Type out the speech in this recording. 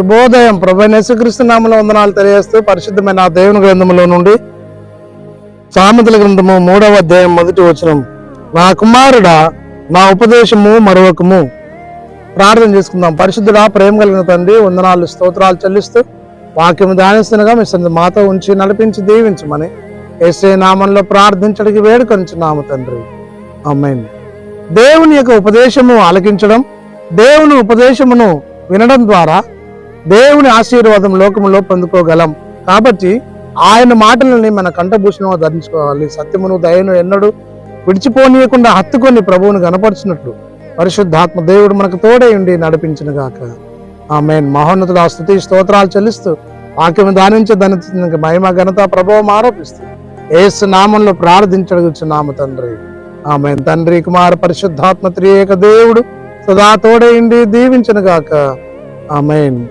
శుభోదయం. ప్రభు యేసుక్రీస్తు వందనాలు తెలియజేస్తూ పరిశుద్ధమైన దేవుని గ్రంథములో నుండి సామెతల గ్రంథము మూడవ అధ్యాయం మొదటి వచనం. నా కుమారుడా నా ఉపదేశము మరొకము. ప్రార్థన చేసుకుందాం. పరిశుద్ధుడా ప్రేమ కలిగిన తండ్రి వందనాలు స్తోత్రాలు చెల్లిస్తూ వాక్యము ధ్యానిస్తుండగా మీ సంది మాతో ఉంచి నడిపించి దీవించమని ఏసే నామంలో ప్రార్థించడానికి వేడుకొంచున్నాము తండ్రి. అమ్మాయి దేవుని యొక్క ఉపదేశము ఆలకించడం దేవుని ఉపదేశమును వినడం ద్వారా దేవుని ఆశీర్వాదం లోకములో పొందుకోగలం. కాబట్టి ఆయన మాటలని మన కంఠభూషణంగా ధరించుకోవాలి. సత్యమును దయను ఎన్నడూ విడిచిపోనీయకుండా హత్తుకొని ప్రభువును గనపరిచినట్లు పరిశుద్ధాత్మ దేవుడు మనకు తోడై ఉండి నడిపించిన గాక. ఆమె మహోన్నతుడు ఆ స్థుతి స్తోత్రాలు చెల్లిస్తూ వాక్యం దానించి దాని మహిమ ఘనత ప్రభావం ఆరోపిస్తూ ఏసు నామంలో ప్రార్థించడుగుచున్నాము తండ్రి. ఆమె తండ్రి కుమార పరిశుద్ధాత్మ త్రియేక దేవుడు సదా తోడైండి దీవించను గాక. ఆమెన్.